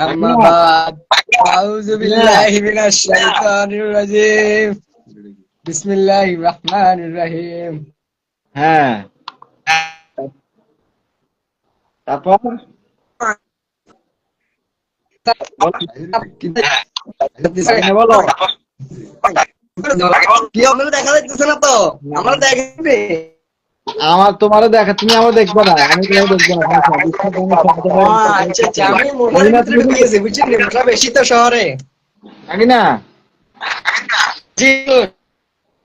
أما بعد أعوذ بالله من الشيطان الرجيم بسم الله الرحمن الرحيم হ্যাঁ তারপর হ্যাঁ, বলো কি আপনারা দেখা যাচ্ছে না তো আমরা দেখবে আমার তোমারও দেখা তুমি আমার দেখবে না আমি দেখব না কোনো। আচ্ছা আচ্ছা আমি নেটটা বেশি তো শহরে। নাকি না।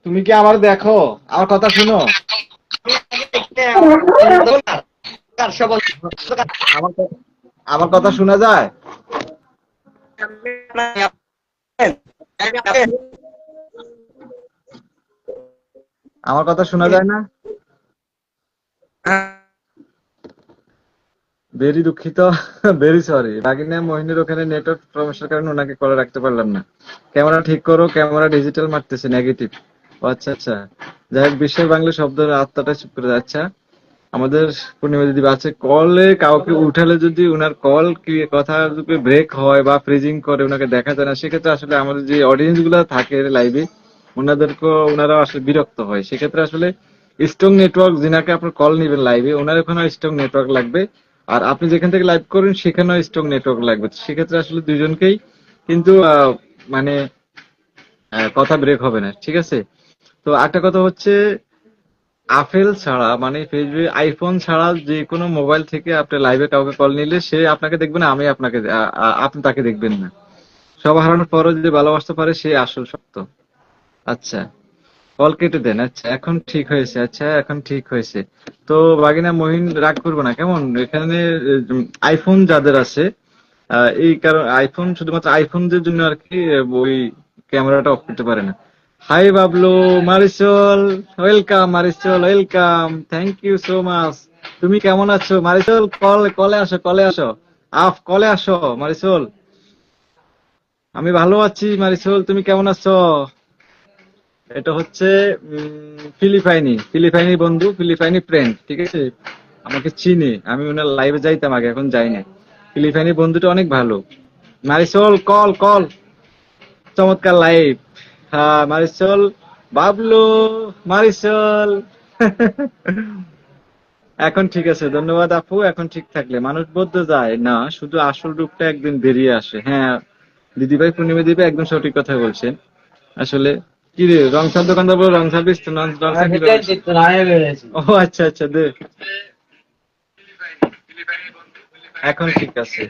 তুমি কি আমার দেখো? আমার কথা শুনো। আমার কথা শোনা যায়? আমার কথা শোনা যায় না? ভেরি দুঃখিত ভেরি সরি বাগিনা মোহিনীর ওখানে নেটওয়ার্ক সমস্যার কারণে ওনাকে কলে রাখতে পারলাম না। ক্যামেরা ঠিক করো ক্যামেরা ডিজিটাল মারতেছে নেগেটিভ আচ্ছা আচ্ছা। যাই হোক বিশ্বের বাংলা শব্দ আত্মাটা চুপ করে যাচ্ছে আমাদের পূর্ণিমা দিদি আছে কলে কাউকে উঠালে যদি ওনার কল কি কথা ব্রেক হয় বা ফ্রিজিং করে ওনাকে দেখা যায় না, সেক্ষেত্রে আসলে আমাদের যে অডিয়েন্সগুলো থাকে লাইভে ওনাদেরকে ওনারা আসলে বিরক্ত হয়। সেক্ষেত্রে আসলে স্ট্রং নেটওয়ার্ক যিনাকে আপনার কল নেবেন লাইভে ওনার ওখানে স্ট্রং নেটওয়ার্ক লাগবে। আর আপনি যেখান থেকে লাইভ করেন, সেখানেও স্ট্রং নেটওয়ার্ক লাগবে। সেক্ষেত্রে আসলে দুইজনকেই কিন্তু মানে কথা ব্রেক হবে না, ঠিক আছে? তো একটা কথা হচ্ছে, আপেল ছাড়া মানে ফেসবুক আইফোন ছাড়া যে কোনো মোবাইল থেকে আপনি লাইভে কাউকে কল নিলে, সে আপনাকে দেখবে না, আমি আপনাকে আপনি তাকে দেখবেন না। সব হারানোর পরও যদি ভালোবাসতে পারে, সে আসল সত্য। আচ্ছা। কল কেটে দেন। আচ্ছা এখন ঠিক হয়েছে আচ্ছা এখন ঠিক হয়েছে। তো বাগিনা, মহিন, রাগ করব না, কেমন? এখানে আইফোন যাদের আছে এই কারণ আইফোন শুধুমাত্র আইফোনদের জন্য আর কি ওই ক্যামেরাটা অফ করতে পারে না। Hi Bablu Marisol welcome Marisol welcome thank you so much তুমি কেমন আছো? মারিসল কল কলে আসো কলে আসো। আফ কলে আসো মারিসল আমি ভালো আছি মারিসল তুমি কেমন আছো? এটা হচ্ছে ফিলিপাইনি ফিলিপাইনি বন্ধু, ফিলিপাইনি ফ্রেন্ড ঠিক আছে? আমাকে চিনি, আমি ওনার লাইভে যাইতাম আগে, এখন যাই না ফিলিপাইনি বন্ধুটা অনেক ভালো। মারিসল কল কল চমৎকার লাইভ হ্যাঁ মারিসল, বাবলু, মারিসল। এখন ঠিক আছে, ধন্যবাদ আপু, এখন ঠিক থাকলে। মানুষ বদ্ধ যায়, না, শুধু আসল রূপটা একদিন বেরিয়ে আসে। হ্যাঁ দিদিভাই, পূর্ণিমা দিদি একদম সঠিক কথা বলছেন। আসলে কি রে রং সার দোকানদার বলো রং সার্ভিস তো নন রং সার ও আচ্ছা আচ্ছা দে। এখন ঠিক আছে।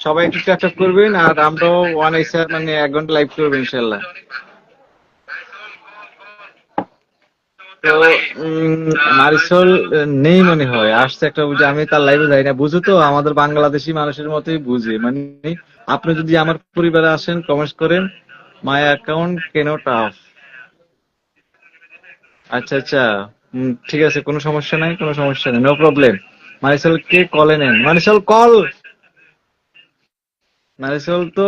সবাই একটু ক্যাচ করবেন আর আমরাও ওয়ান এসআর মানে এক ঘণ্টা লাইভ করব ইনশাল্লাহ তো মারিসল নেই মনে হয়। আসছে একটা বুঝে আমি তার লাইভে যাই না বুঝো তো? আমাদের বাংলাদেশি মানুষের মতোই বুঝে। মানে আপনি যদি আমার পরিবারে আসেন কমেন্টস করেন মাই অ্যাকাউন্ট কেন টাফ আচ্ছা আচ্ছা। ঠিক আছে, কোনো সমস্যা নাই, কোনো সমস্যা নেই নো প্রবলেম মারিসল, কে কলে নেন? মারিসল কল মারিসল তো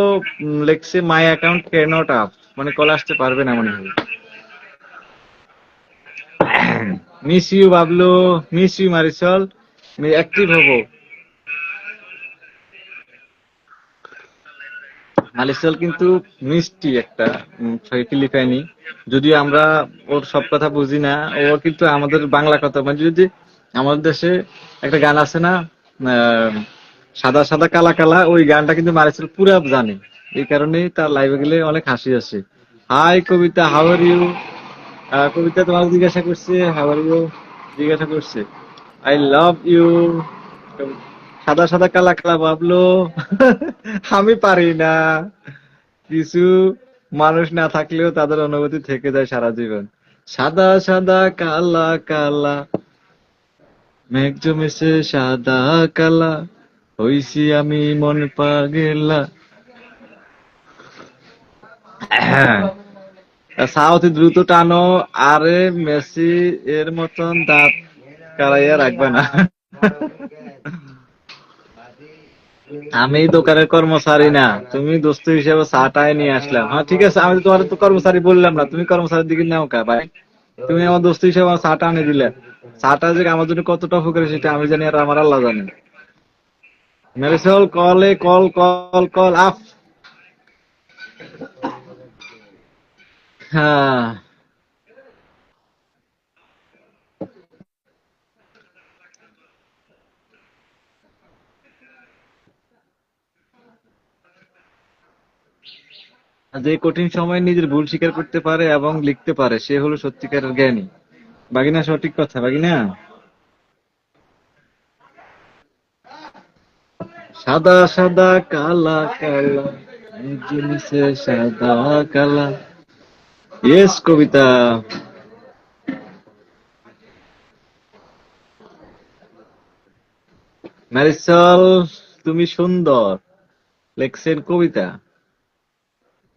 লেখছে মাই অ্যাকাউন্ট কে নট আপ মানে কল আসতে পারবে না মনে হয়। Miss you Bablu. Miss you Marisol. Active হব। মারিসল কিন্তু মিষ্টি একটা ফিলিপাইনি যদিও আমরা ওর সব কথা বুঝি না, ও কিন্তু আমাদের বাংলা কথা মানে যদি আমাদের দেশে একটা গান আছে না সাদা সাদা কালা কালা, ওই গানটা কিন্তু মারিসেল পুরা জানে। এই কারণেই তার লাইভে গেলে অনেক হাসি আসে। হাই কবিতা হাওয়ার ইউ কবিতা তোমার জিজ্ঞাসা করছে হাওয়ার ইউ জিজ্ঞাসা করছে আই লাভ ইউ সাদা সাদা কালা কালা ভাবলো। আমি পারি না। কিছু মানুষ না থাকলেও তাদের অনুভূতি থেকে যায় সারা জীবন। সাদা সাদা কালা কালা, মেঘ জমেছে সাদা কালা, হইছি আমি মন পাগেলা। সাউথ দ্রুত টানো, আরে মেসি এর মতন দাঁত কারাইয়া রাখবে না। আমি দোকানের কর্মচারী না। তুমি দোস্ত হিসেবে চাটাই নিয়ে আসলাম। হ্যাঁ ঠিক আছে, আমি তোমার তো কর্মচারী বললাম না। তুমি কর্মচারীর দিকে নাও কা, ভাই। তুমি আমার দোস্ত হিসেবে আমার চাটা এনে দিলে। চাটা যে আমার জন্য কতটা উপকারী সেটা আমি জানি, আর আমার আল্লাহ জানে। মেরিসল কলে কল কল কল আপ হ্যাঁ। যে কঠিন সময় নিজের ভুল স্বীকার করতে পারে এবং লিখতে পারে, সে হলো সত্যিকারের জ্ঞানী। বাগিনা, সঠিক কথা, বাগিনা? সাদা সাদা, কালা কালা জিনিসে সাদা, কালা। ইয়েস, কবিতা। ম্যারিসল, তুমি সুন্দর, লেখছেন কবিতা।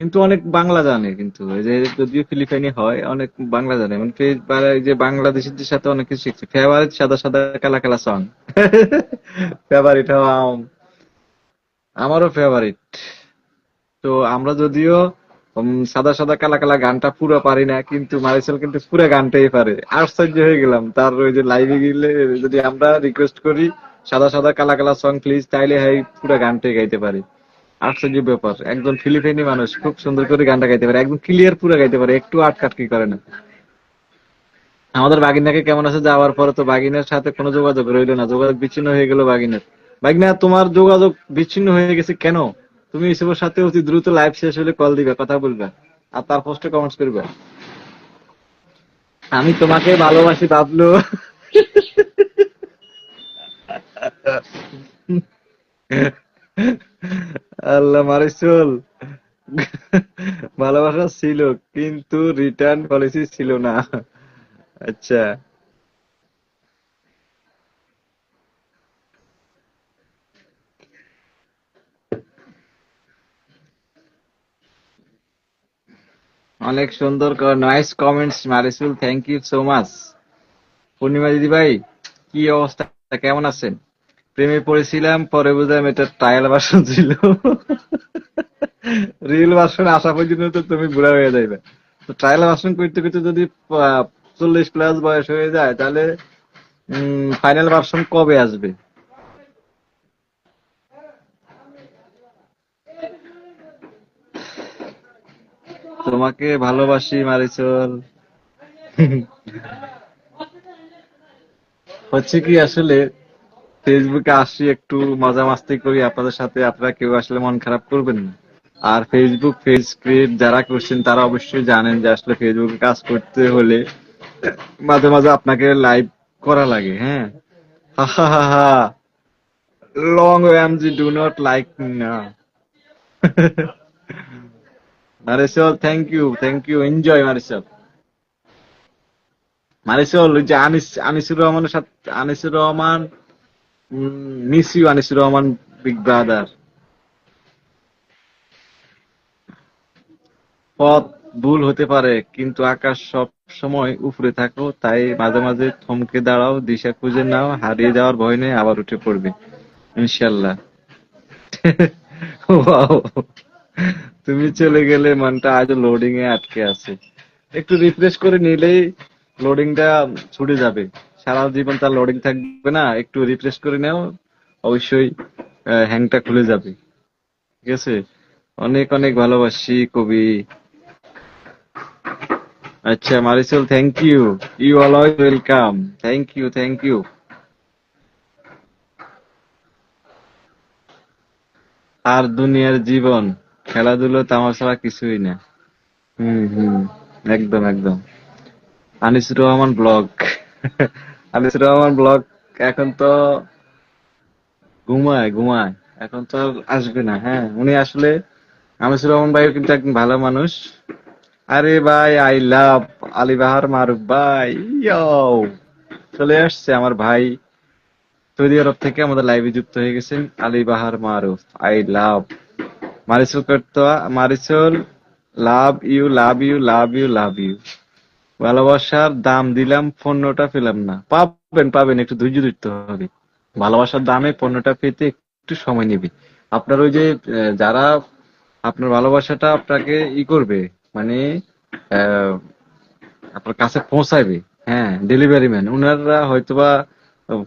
কিন্তু অনেক বাংলা জানে কিন্তু। এই যে যদিও ফিলিপাইনি হয়, অনেক বাংলা জানে। মানে এই যে বাংলাদেশিদের সাথে অনেক কিছু শিখছে। ফেভারিট সাদা সাদা কালা কালা সং ফেভারিট আমারও ফেভারিট তো আমরা যদিও সাদা সাদা কালা কালা গানটা পুরো পারি না, কিন্তু মারিসেল কিন্তু পুরো গানটাই পারে। আশ্চর্য হয়ে গেলাম। তার ওই যে লাইভে গেলে যদি আমরা রিকোয়েস্ট করি, সাদা সাদা কালা কালা সং প্লিজ তাইলে হাই পুরো গানটাই গাইতে পারি। আশ্চর্য ব্যাপার। একজন ফিলিপাইনি মানুষ খুব সুন্দর করে গানটা গাইতে পারে, একদম ক্লিয়ার পুরো গাইতে পারে, একটু আটকাটকি করে না। আমাদের বাগিনাকে কেমন আছে যাওয়ার পরে তো বাগিনার সাথে কোনো যোগাযোগ রইল না, যোগাযোগ বিচ্ছিন্ন হয়ে গেল বাগিনার। বাগিনা, তোমার যোগাযোগ বিচ্ছিন্ন হয়ে গেছে কেন? তুমি এসবের সাথে অতি দ্রুত লাইভ শেষ হলে কল দিবে, কথা বলবে, আর তার পোস্টে কমেন্টস করবে। আমি তোমাকে ভালোবাসি, বাবলু। আল্লাহ মারিসুল। ভালোবাসা ছিল, কিন্তু রিটার্ন পলিসি ছিল না। আচ্ছা। অনেক সুন্দর nice comments Marisol thank you so much Purnima দিদি ভাই কি অবস্থা? কেমন আছেন? প্রেমে পড়েছিলাম, পরে বুঝলাম এটা ট্রায়াল ভার্সন ছিল। রিয়েল ভার্সন আসা পর্যন্ত তো তুমি বুড়া হয়ে যাইবে। তো ট্রায়াল ভার্সন করতে করতে যদি চল্লিশ প্লাস বয়স হয়ে যায়, তাহলে ফাইনাল ভার্সন কবে আসবে? তোমাকে ভালোবাসি, মারিচল। হচ্ছে কি আসলে ফেসবুকে আসি একটু মজা মাস্তি করি, আপনাদের সাথে আপনারা কেউ আসলে মন খারাপ করবেন না। আর ফেসবুক পেজ ক্রিয়েট যারা করছেন, তারা অবশ্যই জানেন যে আসলে ফেসবুকে কাজ করতে হলে মাঝে মাঝে আপনাকে লাইভ করা লাগে হ্যাঁ? লং এমজি ডু নট লাইক না। Marisol thank you thank you enjoy Marisol Marisol ওই যে আনিস, আনিসুর রহমানের সাথে, Anisur Rahman miss you Anisur Rahman big brother পথ ভুল হতে পারে, কিন্তু আকাশ সব সময় উপরে থাকো, তাই মাঝে মাঝে থমকে দাঁড়াও, দিশা খুঁজে নাও, হারিয়ে যাওয়ার ভয় নেই, আবার উঠে পড়বে, ইনশাল্লাহ। তুমি চলে গেলে মনটা আজ লোডিং এ আটকে আছে। একটু রিফ্রেশ করে নিলেই লোডিংটা ছুটে যাবে। সারা জীবন তার লোডিং থাকবে না, একটু রিফ্রেশ করে নাও, অবশ্যই হ্যাংটা খুলে যাবে। ঠিক আছে? অনেক অনেক ভালোবাসি কবি। আচ্ছা Marisol thank you you always welcome thank you thank you আর দুনিয়ার জীবন, খেলাধুলো তামার ছাড়া কিছুই না। হুম হুম, একদম একদম। আনিসুর রহমান ব্লগ। আনিসুর রহমান ব্লগ এখন তো ঘুমায় ঘুমায়। এখন তো আসবে না হ্যাঁ। উনি আসলে আনিসুর রহমান ভাইও কিন্তু একজন ভালো মানুষ। আরে ভাই আই লাভ আলিবাহার মারুফ ভাই, ইয়ো। চলে আসছে আমার ভাই। সৌদি আরব থেকে আমাদের লাইভে যুক্ত হয়ে গেছেন আলিবাহার মারুফ। আই লাভ মারিসুল করতো Marisol love you love you love you love you ভালোবাসার দাম দিলাম, পণ্যটা পেলাম না। পাবেন পাবেন, একটু ধৈর্য ধরতে হবে। ভালোবাসার দামে পণ্যটা পেতে একটু সময় নেবে। আপনার ওই যে যারা আপনার ভালোবাসাটা আপনাকে ই করবে মানে আপনার কাছে পৌঁছাবে হ্যাঁ ডেলিভারি ম্যান ওনারা হয়তোবা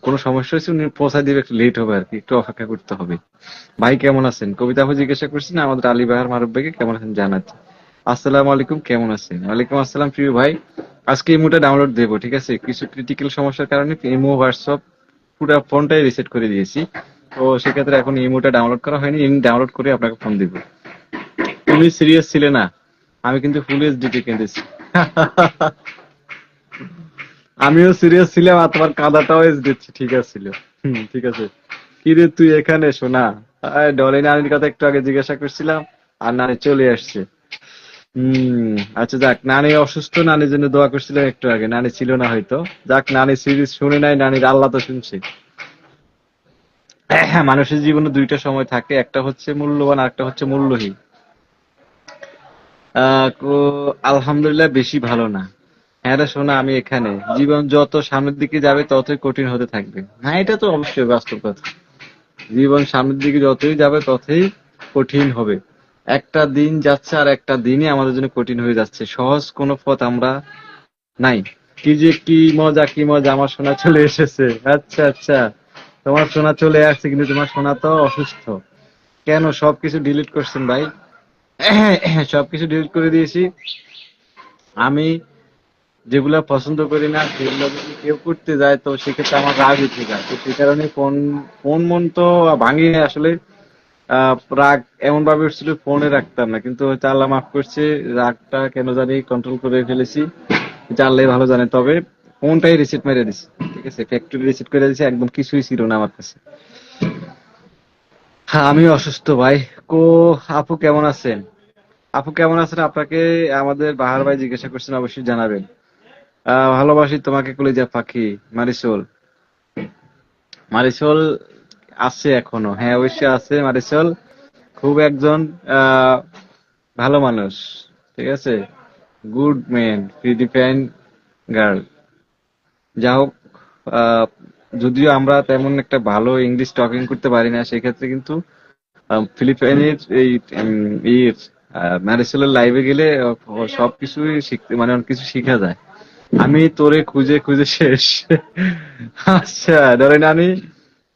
কোনো সমস্যা হয়েছে, উনি পৌঁছায় দিবে, একটু লেট হবে আর কি, একটু অপেক্ষা করতে হবে। ভাই, কেমন আছেন? কবিতা আপু জিজ্ঞাসা করছেন, আমাদের আলী বাহার মারুফ ভাইকে কেমন আছেন জানাচ্ছি আসসালামু আলাইকুম, কেমন আছেন? ওয়ালাইকুম আসসালাম প্রিয় ভাই। আজকে ইমোটা ডাউনলোড দেবো, ঠিক আছে? কিছু ক্রিটিক্যাল সমস্যার কারণে ইমো হোয়াটসঅ্যাপ পুরো ফোনটাই রিসেট করে দিয়েছি। তো সেক্ষেত্রে এখন ইমোটা ডাউনলোড করা হয়নি ইম ডাউনলোড করে আপনাকে ফোন দিব। তুমি সিরিয়াস ছিলে না, আমি কিন্তু ফুল এইচডিতে কেঁদেছি। আমিও সিরিয়াস ছিলাম, আর তোমার কাঁদাটাও দিচ্ছি ঠিক আছে ঠিক আছে। কি রে, তুই এখানে শোনা? ডলে নানির কথা একটু আগে জিজ্ঞাসা করছিলাম, আর নানি চলে আসছে। হম আচ্ছা যাক, নানি অসুস্থ, নানির জন্য দোয়া করছিলাম একটু আগে। নানি ছিল না হয়তো। যাক, নানি সিরিজ শুনে নাই, নানির আল্লাহ তো শুনছে। মানুষের জীবনে দুইটা সময় থাকে, একটা হচ্ছে মূল্যবান আর একটা হচ্ছে মূল্যহীন। আলহামদুলিল্লাহ বেশি ভালো না। হ্যাঁ রে শোনা আমি এখানে। জীবন যত সামনের দিকে যাবে, ততই কঠিন হতে থাকবে। হ্যাঁ এটা তো অবশ্যই বাস্তব কথা। জীবন সামনের দিকে যতই যাবে, ততই কঠিন হবে। একটা দিন যাচ্ছে আর একটা দিনই আমাদের জন্য কঠিন হয়ে যাচ্ছে। সহজ কোনো পথ আমরা নাই। কি যে কি মজা কি মজা, আমার সোনা চলে এসেছে। আচ্ছা আচ্ছা। তোমার সোনা চলে আসছে, কিন্তু তোমার সোনা তো অসুস্থ। কেন সবকিছু ডিলিট করছেন ভাই? সবকিছু ডিলিট করে দিয়েছি। আমি যেগুলা পছন্দ করি না, সেগুলো যদি কেউ করতে যায়, তো সেক্ষেত্রে আমার রাগ উঠে যায়। তো সেই কারণে ফোন ফোন মন তো ভাঙি আসলে। রাগ এমন ভাবে উঠছিল, ফোনে রাখতাম না। কিন্তু হয়তো আল্লাহ মাফ করছে, রাগটা কেন জানি কন্ট্রোল করে ফেলেছি। এটা ভালো জানে। তবে ফোনটাই রিসেট মেরে দিছি, ঠিক আছে? ফ্যাক্টরি রিসেট করে দিয়েছি একদম কিছুই ছিল না আমার কাছে। হ্যাঁ আমি অসুস্থ ভাই। কো, আপু কেমন আছেন? আপু কেমন আছেন? আপনাকে আমাদের বাহার ভাই জিজ্ঞাসা করছেন, অবশ্যই জানাবেন। ভালোবাসি তোমাকে কলিজা পাখি, মারিসোল। মারিসোল আছে এখনও। হ্যাঁ অবশ্যই আছে মারিসোল খুব একজন ভালো মানুষ, ঠিক আছে? Good man Philippine girl. যা হোক যদিও আমরা তেমন একটা ভালো ইংলিশ টকিং করতে পারি না, সেক্ষেত্রে কিন্তু ফিলিপাইনের এই ম্যারিসেলের লাইভে গেলে সবকিছুই শিখতে মানে অনেক কিছু শিখা যায়। আমি তোরে খুঁজে খুঁজে শেষ। আচ্ছা ধরেন নানি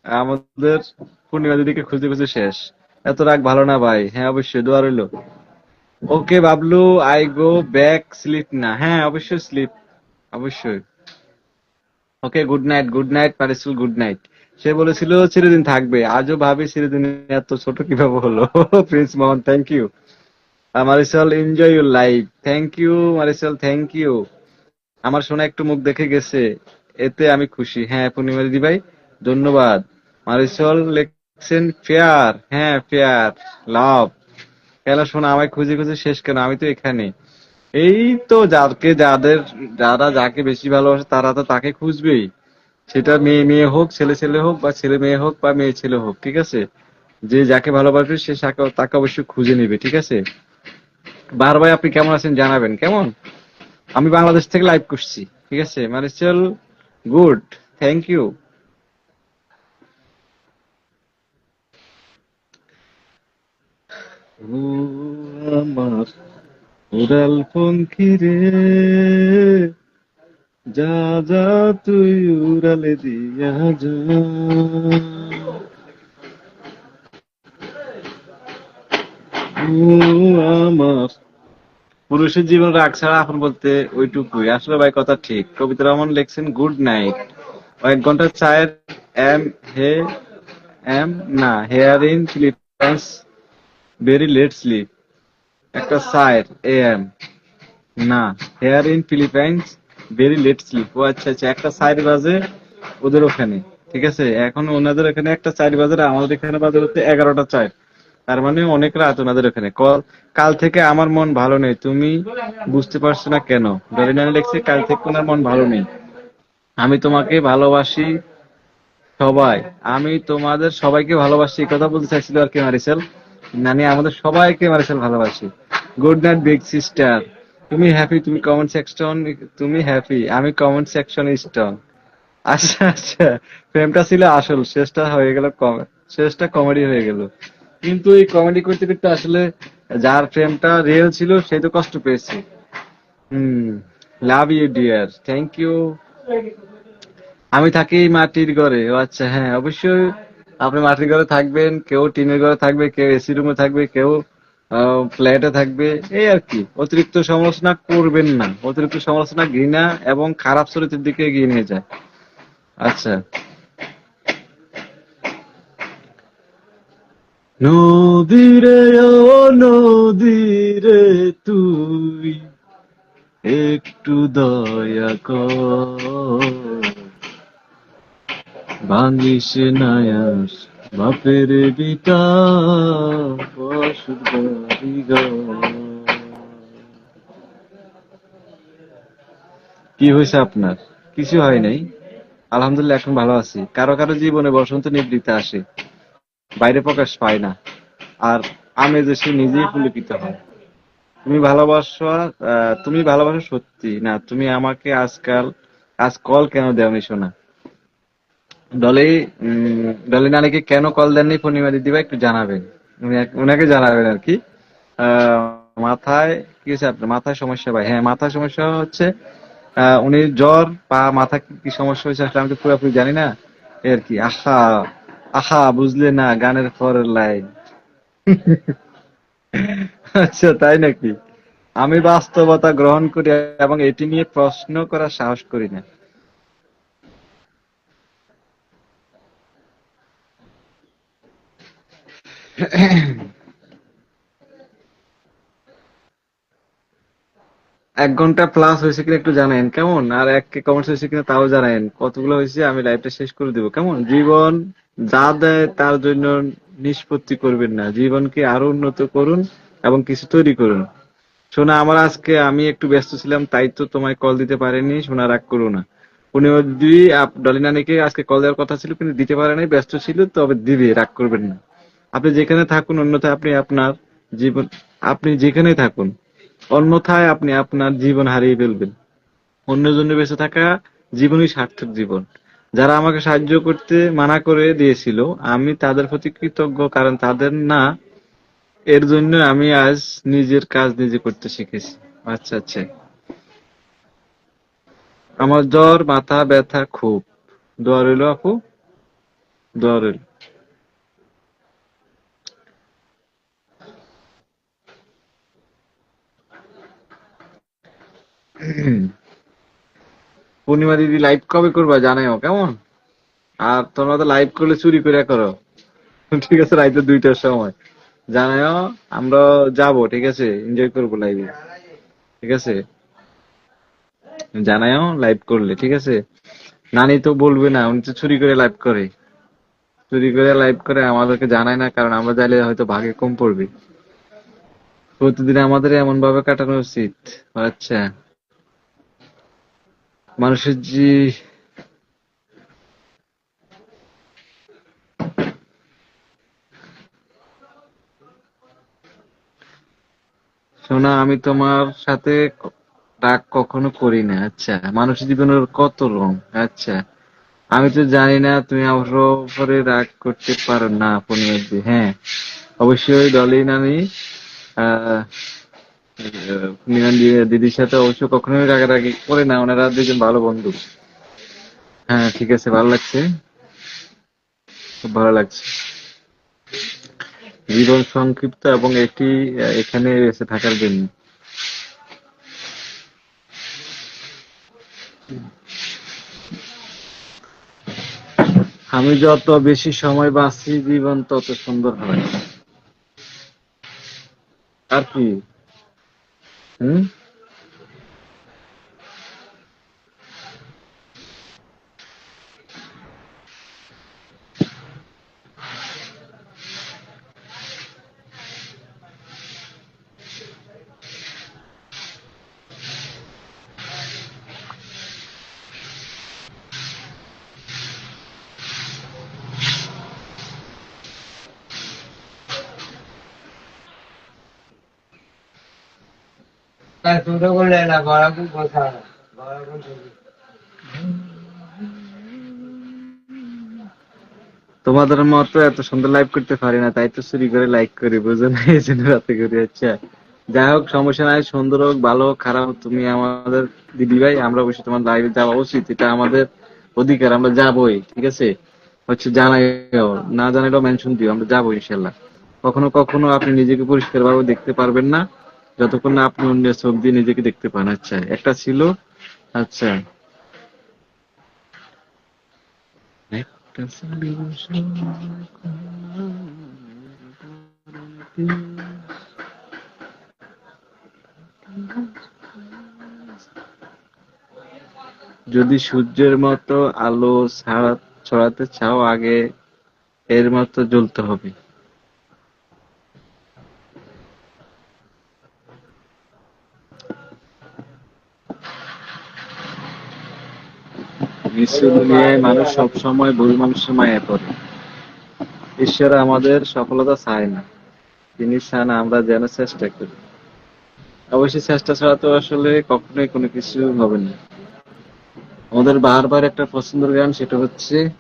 আমাদের পূর্ণিমা দিদিকে খুঁজে খুঁজে শেষ। এত রাগ ভালো না ভাই? হ্যাঁ অবশ্যই, দোয়া রইল। Okay, Bablu, I go back, sleep না। হ্যাঁ অবশ্যই স্লিপ, অবশ্যই। Okay, good night good night পারিসুল good night. সে বলেছিল চিরদিন থাকবে। আজও ভাবি চিরদিন এত ছোট কীভাবে হলো। Prince Mohan thank you Marisol enjoy your life thank you Marisol thank you আমার সোনা একটু মুখ দেখে গেছে। এতে আমি খুশি। হ্যাঁ পূর্ণিমা দিদি ভাই, ধন্যবাদ। মারিসল লেখছেন, ফেয়ার হ্যাঁ ফেয়ার, লাভ। কেন শোনা, আমায় খুঁজে খুঁজে শেষ কেন? আমি তো এখানে। এই তো যাকে যাদের, যারা যাকে বেশি ভালোবাসে, তারা তো তাকে খুঁজবেই। সেটা মেয়ে মেয়ে হোক, ছেলে ছেলে হোক, বা ছেলে মেয়ে হোক, বা মেয়ে, ছেলে হোক, ঠিক আছে? যে যাকে ভালোবাসবে, সে তাকে- অবশ্যই খুঁজে নেবে, ঠিক আছে? বার ভাই, আপনি কেমন আছেন জানাবেন, কেমন? আমি বাংলাদেশ থেকে লাইভ করছি, ঠিক আছে? মানে গুড থ্যাংক ইউ আমার উড়াল পঙ্খী রে, যা যা তুই উড়ালে দিয়া যা। আমার। পুরুষের জীবন রাগ ছাড়া আপন বলতে ওইটুকুই। আসলে ভাই কথা ঠিক। কবিতা রহমান লিখছেন, গুড নাইট। এক ঘণ্টা চায়ের এম, হে, এম, না, here in Philippines very late sleep একটা সাইড এ এম না here in Philippines very late sleep ও আচ্ছা আচ্ছা একটা সাইড বাজে ওদের ওখানে, ঠিক আছে? এখন ওনাদের এখানে একটা চার বাজে আমাদের এখানে বাজে হচ্ছে এগারোটা চার। তার মানে অনেক রাত ওনাদের ওখানে কল, কাল থেকে আমার মন ভালো নেই। তুমি বুঝতে পারছ না কেন? ডরিনানি লিখছে, কাল থেকে ওনার মন ভালো নেই। আমি তোমাকে ভালোবাসি সবাই। আমি তোমাদের সবাইকে ভালোবাসি। এই কথা বলতে চাইছিল আর কি, মারিসেল। নানি, আমাদের সবাইকে মারিসেল ভালোবাসি। Good night, big sister. তুমি হ্যাপি তুমি কমেন্ট সেকশন তুমি হ্যাপি আমি কমেন্ট সেকশন স্ট্রং আচ্ছা আচ্ছা প্রেমটা ছিল আসল, শেষটা হয়ে গেল শেষটা কমেডি হয়ে গেল। কিন্তু এই কমেডি করতে করতে আসলে যার প্রেমটা রিয়েল ছিল, সে তো কষ্ট পেয়েছে। হুম love you dear thank you আমি থাকি মাটির ঘরে ও আচ্ছা হ্যাঁ অবশ্যই আপনি মাটির ঘরে থাকবেন, কেউ টিনের ঘরে থাকবে, কেউ এসি রুমে থাকবে, কেউ ফ্ল্যাটে থাকবে, এই আর কি। অতিরিক্ত সমালোচনা করবেন না। অতিরিক্ত সমালোচনা ঘৃণা এবং খারাপ চরিত্রের দিকে এগিয়ে নিয়ে যায়। আচ্ছা। নদীরে, ও নদীরে তুই একটু দয়া কর। ভাঙিস নায়াস বাপের কি হয়েছে আপনার? কিছু হয় নাই? আলহামদুলিল্লাহ, এখন ভালো আছি। কারও কারও জীবনে বসন্ত নিবৃত্তে আসে, বাইরে প্রকাশ পায় না। আর আমেজে সে নিজেই পুলকিত হয়। তুমি ভালোবাসো তুমি ভালোবাসো সত্যি। না, তুমি আমাকে আজকাল, আজ কল কেন দেওনি শোনা ডলি ডলি নানিকে কেন কল দেননি পূর্ণিমা দিদি ভাই একটু জানাবেন। উনাকে জানাবেন আর কি। মাথায়, কি হয়েছে আপনার? মাথায় সমস্যা ভাই। হ্যাঁ মাথায় সমস্যা হচ্ছে উনি জ্বর বা মাথা কি সমস্যা হয়েছে আসলে আমি তো পুরোপুরি জানি না। আর কি, আহা আহা, বুঝলে না, গানের পরের লাইন আচ্ছা তাই নাকি? আমি বাস্তবতা গ্রহণ করি এবং এটি নিয়ে প্রশ্ন করার সাহস করি না। এক ঘণ্টা প্লাস হয়েছে কিনা একটু জানেন কেমন? আর এক কমেন্টস হয়েছে কিনা তাও জানেন কতগুলো হয়েছে আমি লাইভটা শেষ করে দিব, কেমন? জীবন যা দেয় তার জন্য নিষ্পত্তি করবেন না। জীবনকে আরও উন্নত করুন এবং কিছু তৈরি করুন। শোনা আমার আজকে আমি একটু ব্যস্ত ছিলাম, তাই তো তোমায় কল দিতে পারিনি। শোনা রাগ করো না। উনি যদি ডলিনানিকে আজকে কল দেওয়ার কথা ছিল, কিন্তু দিতে পারে নাই, ব্যস্ত ছিল, তবে দিবে, রাগ করবেন না। আপনি যেখানে থাকুন, অন্যথায় আপনি আপনার জীবন, আপনি যেখানে থাকুন, অন্যথায় আপনি আপনার জীবন হারিয়ে ফেলবেন। অন্যের জন্য বেঁচে থাকা জীবনই সার্থক জীবন। যারা আমাকে সাহায্য করতে মানা করে দিয়েছিল, আমি তাদের প্রতি কৃতজ্ঞ, কারণ তাদের না, এর জন্য আমি আজ নিজের কাজ নিজে করতে শিখেছি। আচ্ছা আচ্ছা। আমার জ্বর, মাথা ব্যথা খুব। দোয়া রইল আপু। দোয়া রইল। পূর্ণিমা দিদি লাইভ কবে করবা জানাইও, কেমন? আর তোমরা তো লাইভ করলে চুরি করে করো। ঠিক আছে, রাইতে দুইটার সময়। জানাইও, আমরা যাব, ঠিক আছে? এনজয় করব লাইভে ঠিক আছে? জানাইও লাইভ করলে, ঠিক আছে? নানি তো বলবে না, উনি তো চুরি করে লাইভ করে। চুরি করে লাইভ করে আমাদেরকে জানায় না, কারণ আমরা চাইলে হয়তো ভাগে কম পড়বে। প্রতিদিন আমাদের এমন ভাবে কাটানো উচিত। আচ্ছা। মানুষের জি শোনা আমি তোমার সাথে রাগ কখনো করি না। আচ্ছা মানুষের জীবনের কত রং? আচ্ছা আমি তো জানি না তুমি আমার রাগ করতে পারো না পূর্ণিমাদি হ্যাঁ অবশ্যই দলি নানি আহ দিদির সাথে অবশ্য কখনোই রাগারাগি করে না, ওনারা দুজন ভালো বন্ধু। হ্যাঁ ঠিক আছে, ভালো লাগছে। খুব ভালো লাগছে। জীবন সংক্ষিপ্ত এবং এটি এখানে বেঁচে থাকার জন্য। আমি যত বেশি সময় বাঁচি, জীবন তত সুন্দর হয়। আর কি? হুম তাই ছোট করলে না, গরম কথা গরম তোমাদের মতো এত সুন্দর লাইভ করতে পারি না, তাই তো চুরি করে লাইক করি, বুঝো না? এই জন্য রাতে করি আচ্ছা যাই হোক, সমস্যা নাই, সুন্দর হোক, ভালো হোক, খারাপ হোক, তুমি আমাদের দিদি ভাই, আমরা অবশ্যই তোমার লাইভে যাওয়া উচিত, এটা আমাদের অধিকার, আমরা যাবোই, ঠিক আছে? হচ্ছে জানাইও, না জানাইলেও মেনশন দিও, আমরা যাব ইনশাল্লাহ। কখনো কখনো আপনি নিজেকে পরিষ্কার ভাবে দেখতে পারবেন না। যতক্ষণ না আপনি অন্যের চোখ দিয়ে নিজেকে দেখতে পান আচ্ছা একটা ছিল আচ্ছা। যদি সূর্যের মতো আলো ছড়াতে চাও, আগে এর মতো জ্বলতে হবে। বিশ্ব দুনিয়ায় মানুষ সবসময় ভুল মানুষের মায়া পড়ে ঈশ্বর আমাদের সফলতা চায় না। তিনি চান আমরা যেন চেষ্টা করি। অবশ্যই চেষ্টা ছাড়া তো আসলে কখনোই কোনো কিছু হবে না। আমাদের বারবার একটা পছন্দের গান, সেটা হচ্ছে,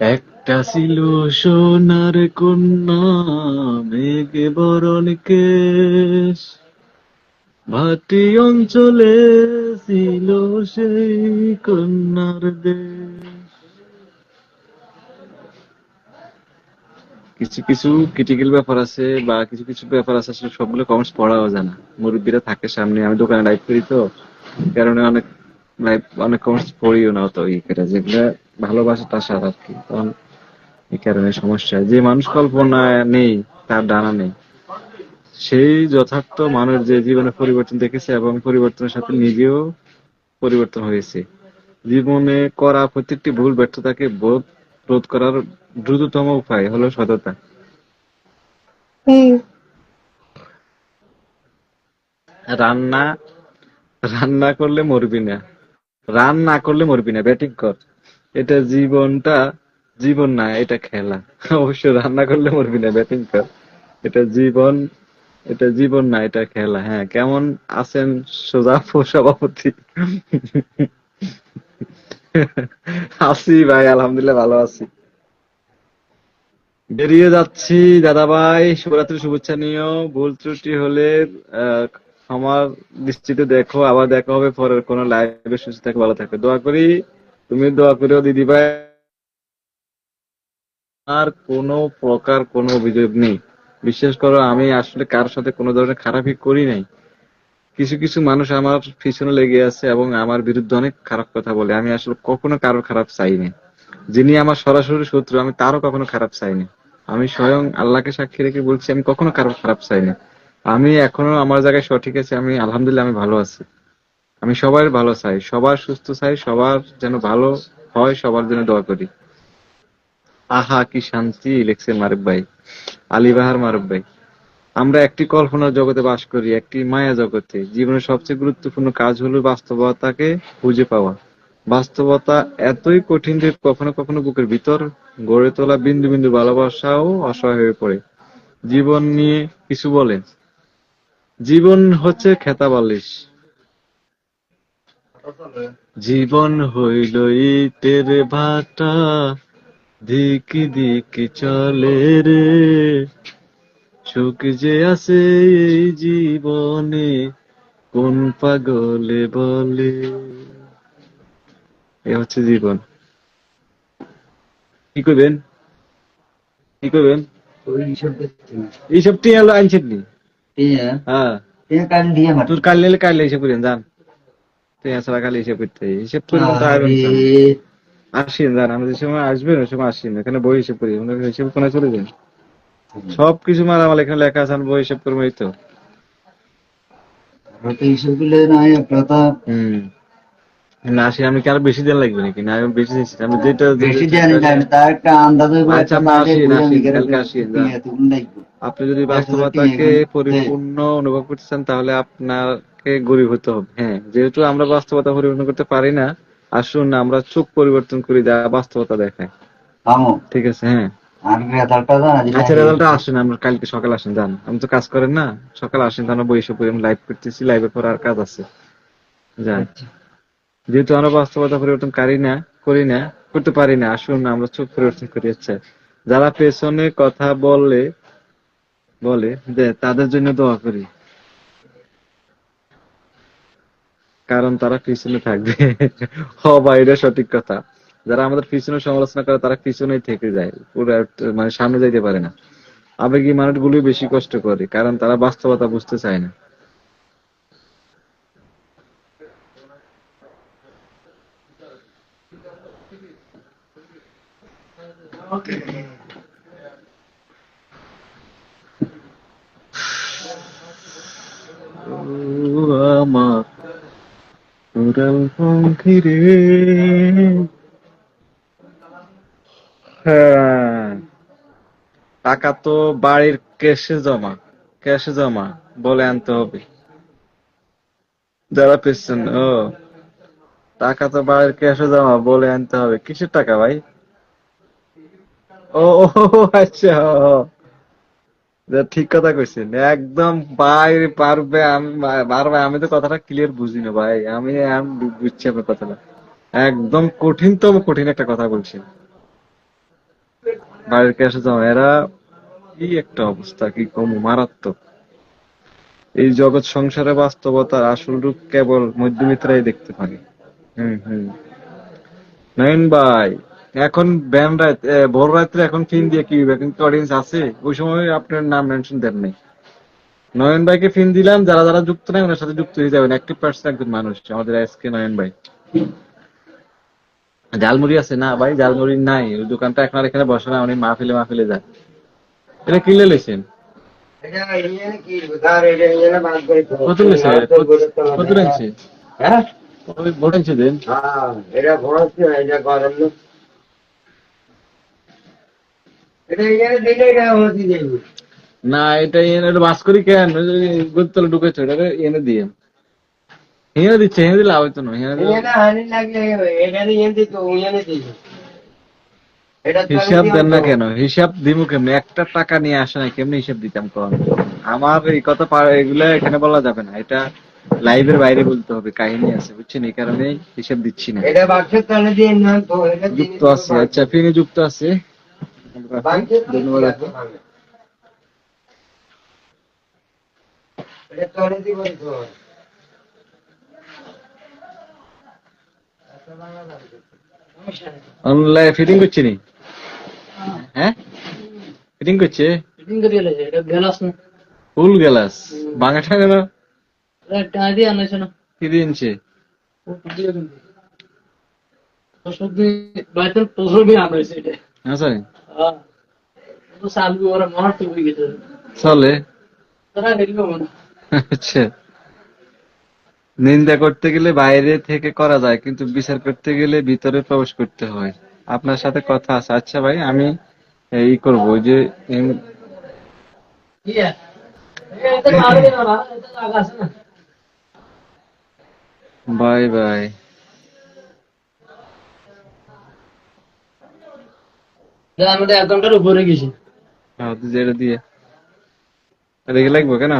একটা ছিল সোনার কন্যা, মেঘে বরণ কেশ। ভাটি অঞ্চলে ছিল সেই কন্যার দেশ। কিছু কিছু ক্রিটিক্যাল ব্যাপার আছে বা কিছু কিছু ব্যাপার আছে, আসলে সবগুলো কমেন্টস পড়াও যায় না মুরব্বীরা থাকে সামনে, আমি দোকানে লাইভ করি তো কারণে অনেক লাইভ অনেক কমেন্টস পড়িও না তো এই করে, যেগুলো ভালোবাসা টাসার আর কি। তখন এই কারণে সমস্যা। যে মানুষ কল্পনা নেই, তার ডানা নেই। সেই যথার্থ মানুষ যে জীবনে পরিবর্তন দেখেছে এবং পরিবর্তনের সাথে নিজেও পরিবর্তন হয়েছে। জীবনে করা প্রত্যেকটি ভুল ব্যর্থতাকে বোধ, রোধ করার দ্রুততম উপায় হলো সততা। রান্না রান্না করলে মরবি না। রান না করলে মরবি না, ব্যাটিং কর। এটা জীবনটা, জীবন না, এটা খেলা। অবশ্য রান্না করলে মরবি না, ব্যাটিং কর। এটা জীবন এটা জীবন না, এটা খেলা। হ্যাঁ কেমন আছেন সোজা সভাপতি? আছি ভাই, আলহামদুলিল্লাহ ভালো আছি। বেরিয়ে যাচ্ছি দাদা ভাই শুভরাত্রি, শুভেচ্ছা নিও ভুল ত্রুটি হলে আমার দৃষ্টিতে দেখো। আবার দেখা হবে পরের কোনো লাইভে সুস্থ থাকে, ভালো থাকবে দোয়া করি তুমি দোয়া করিও, দিদি ভাই। আর কোনো প্রকার কোনো অভিযোগ নেই। বিশ্বাস করো, আমি আসলে কারোর সাথে কোনো ধরনের খারাপই করি নাই। কিছু কিছু মানুষ আমার পিছনে লেগে আছে এবং আমার বিরুদ্ধে অনেক খারাপ কথা বলে। আমি আসলে কখনো কারোর খারাপ চাইনি যিনি আমার সরাসরি শত্রু, আমি তারও কখনো খারাপ চাইনি আমি স্বয়ং আল্লাহকে সাক্ষী রেখে বলছি, আমি কখনো কারোর খারাপ চাইনি আমি এখনও আমার জায়গায় সঠিক আছে, আমি আলহামদুলিল্লাহ আমি ভালো আছি। আমি সবার ভালো চাই, সবার সুস্থ চাই, সবার যেন ভালো হয়, সবার জন্য দোয়া করি। আহা, কি শান্তি, লিখছেন মারুফ ভাই। আলিবাহার মারুফ ভাই, আমরা একটি কল্পনার জগতে বাস করি, একটি মায়া জগতে। জীবনের সবচেয়ে গুরুত্বপূর্ণ কাজ হলো বাস্তবতাকে খুঁজে পাওয়া। বাস্তবতা এতই কঠিন যে কখনো কখনো বুকের ভিতর গড়ে তোলা বিন্দু বিন্দু ভালোবাসাও অসহায় হয়ে পড়ে। জীবন নিয়ে কিছু বলেন। জীবন হচ্ছে খেতা বালিশ। জীবন হইল ইটের ভাটা। দিকি দিকি চলে রে। সুখ যে আছে এই জীবনে কোন পাগলে বলে? এ হচ্ছে জীবন। কি করবেন? কি করবেন? এইসব টিয়া হলো আনছেন নি? হ্যাঁ। তোর কাল নিলে কাল এসে করেন যান। টিয়া ছাড়া কাল এসে করতে হিসেব করে মতো আইবেন যান। আসেন যান আমরা যে সময় আসবেন ওই সময় আসেন এখানে বই হিসেব করি হিসেব কোনায় চলে যান? সব কিছু মালামাল এখানে লেখা আছে বই হিসেব করব এই তো। না আসি আমি কি আরও বেশি দিন লাগবে নাকি? না আমি বেশি দিচ্ছি আমি যেটা বেশি দেন জানি তার একটা আন্দাজ আচ্ছা, আপনি আসেন, আসেন, কালকে আসেন, যান। আপনি যদি বাস্তবতাকে পরিপূর্ণ অনুভব করতে চান তাহলে আপনাকে গরিব হতে হবে। হ্যাঁ যেহেতু আমরা বাস্তবতা পরিপূর্ণ করতে পারি না আসুন আমরা চোখ পরিবর্তন করি যা বাস্তবতা দেখায়। ঠিক আছে হ্যাঁ। আচ্ছা রেজাল্টটা আসেন আমরা কালকে সকালে আসেন যান। আমি তো কাজ করেন না সকালে আসেন তাহলে বই এসে পড়ি আমি লাইভ করতেছি লাইভের পর আর কাজ আছে। যান। যেহেতু আমরা বাস্তবতা পরিবর্তন করি না করি না করতে পারি না আসুন আমরা চোখ পরিবর্তন করি আচ্ছা। যারা পেছনে কথা বলে বলে যে তাদের জন্য দোয়া করি। কারণ তারা পিছনে থাকবে। হ ভাই, এটা সঠিক কথা। যারা আমাদের পিছনে সমালোচনা করে, তারা পিছনেই থেকে যায়। পুরো মানে সামনে যাইতে পারে না। আবেগী মানুষগুলোই বেশি কষ্ট করে, কারণ তারা বাস্তবতা বুঝতে চায় না। আমার উড়াল পাখি রে হ্যাঁ। টাকা তো বাড়ির ক্যাশে জমা ক্যাশে জমা, বলে আনতে হবে। যারা পেয়েছেন, ও। টাকা তো বাড়ির ক্যাশে জমা, বলে আনতে হবে। কিসের টাকা ভাই? ও আচ্ছা ঠিক কথা কইছেন একদম বাইরে পারবে আমি বারবার আমি তো কথাটা ক্লিয়ার বুঝি না ভাই, আমি বুঝছি আপনার কথাটা। একদম কঠিনতম কঠিন একটা কথা বলছেন বাড়ির কাছে যাও এরা কি একটা অবস্থা, কি কম, মারাত্মক। এই জগৎ সংসারে বাস্তবতার আসল রূপ কেবল মধ্যবিত্তরাই দেখতে পারে। হুম হুম। নয়ন ভাই এখন ব্যান রাত ভোর রাত্রে এখন ফিন দিয়ে কি হইবে? কিন্তু অডিয়েন্স আছে। ওই সময় আপনার নাম মেনশন দেন নাই। নয়ন ভাইকে ফিন দিলাম। যারা যারা যুক্ত নাই ওনার সাথে যুক্ত হয়ে যাবেন। অ্যাক্টিভ পার্সন একজন মানুষ আমাদের এসকে নয়ন ভাই। ঝালমুড়ি আছে না ভাই? ঝালমুড়ি নাই। ওই দোকানটা এখন আর এখানে বসে না। উনি মাহফিলে মাহফিলে যায় এটা কিনলে লেছেন? কত লেছে? কত হ্যাঁ? ওই ভোট দেন। হ্যাঁ এটা এটা না এটা না এনে বাস করি কেন? গুরুতলে ঢুকেছে এটা এনে দিয়ে। এনে দিচ্ছে এনে দিলে আবার তো এখানে হানি দিবে হিসাব দেন না কেন? হিসাব দিমু কেমনে? একটা টাকা নিয়ে আসে না কেমনি হিসাব দিতাম কোন? আমার এই কথা এগুলা এখানে বলা যাবে না। এটা লাইভের বাইরে বলতে হবে কাহিনী আছে বুঝছেন? এই কারণে হিসাব দিচ্ছি না। না এটা যুক্ত আছে আচ্ছা ফিনে যুক্ত আছে। ধন্যবাদ অনলাইন ফিটিং করছি নি? হ্যাঁ? ফিটিং করছে? ফিটিং করে এলাইছে এটা গ্লাস না? ফুল গ্লাস ভাঙা ঠাঙা না এটা দিয়ে না। কি দিনছে ও দিয়ে আনাইছে এটা। হ্যাঁ চলে। আচ্ছা। নিন্দা করতে গেলে বাইরে থেকে করা যায় কিন্তু বিচার করতে গেলে ভিতরে প্রবেশ করতে হয়। আপনার সাথে কথা আছে। আচ্ছা ভাই আমি এই করব যে বাই বাই। আমি এক ঘণ্টার উপরে গেছি। হ্যাঁ তুই যেটা দিয়ে। রেগে লাগবো কেন?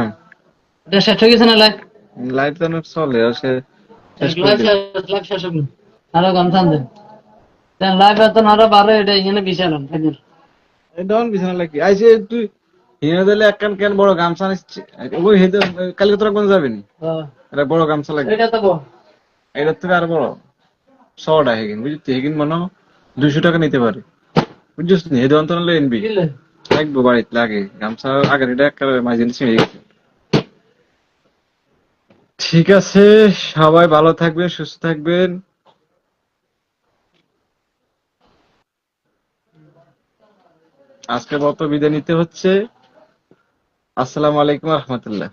এটা শেষ হয়ে গেছে না লাইভ লাইট তো অনেক চলে আর সে শেষ করে লাইভ দিও। লাইভ শেষ হবে। আরও গান টান লাইভ এত আরও বারো এটা এখানে বিশালাম ডন বিছানা লাগি। আইসে তুই হিনে দিলে একখান কেন বড় গামছা নিচ্ছি? ওই হেদে কালকে তোরা কোন যাবি নি? এটা বড় গামছা লাগে এটা তো বল এটার থেকে আর বড়। বুঝলি? হেগিন মনে দুইশো টাকা নিতে পারে। বুঝছিস নি হেদে অন্তর হলে এনবি। লাগবো বাড়িতে লাগে। গামছা আগে এটা একটা মাঝে নিচে গেছে। ঠিক আছে সবাই ভালো থাকবেন সুস্থ থাকবেন। আজকের মতো বিদায় নিতে হচ্ছে। আসসালামু আলাইকুম রহমতুল্লাহ।